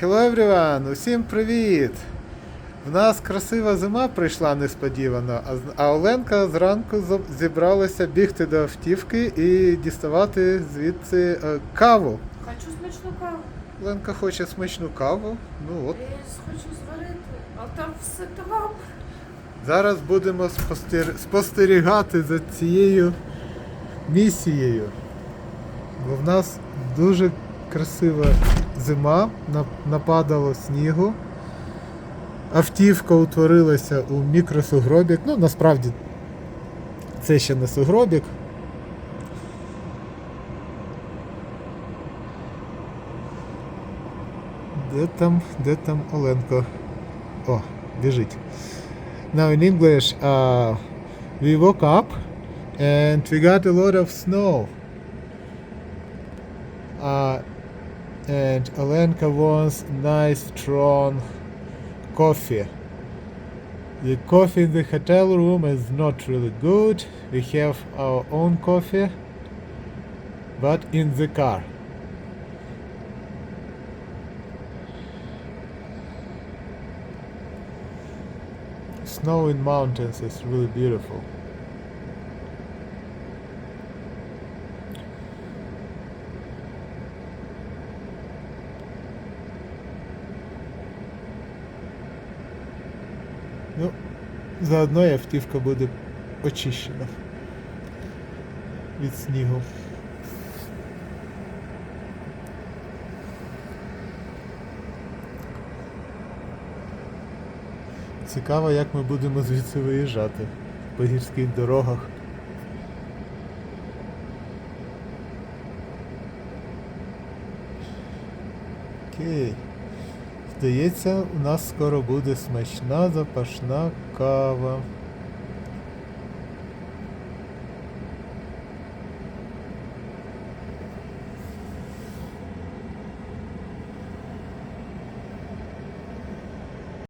Hello everyone! Усім привіт! В нас красива зима прийшла несподівано, а, Оленка зранку зібралася бігти до автівки і діставати звідси е, каву. Хочу смачну каву. Оленка хоче смачну каву. Ну от. Я хочу зварити, а там все добре. Зараз будемо спостер... спостерігати за цією місією. Бо в нас дуже красива зима, нападало снігу. Автівка утворилася у мікросугробік. Ну, насправді, це ще не сугробік. Де там, де там Оленко? О, біжить. Now in English, uh, we woke up and we got a lot of snow. Uh, and Alenka wants nice strong coffee. The coffee in the hotel room is not really good. We have our own coffee, but in the car. Snow in mountains is really beautiful. Ну, заодно і автівка буде очищена від снігу. Цікаво, як ми будемо звідси виїжджати по гірських дорогах. Окей. Здається, у нас скоро буде смачна запашна кава.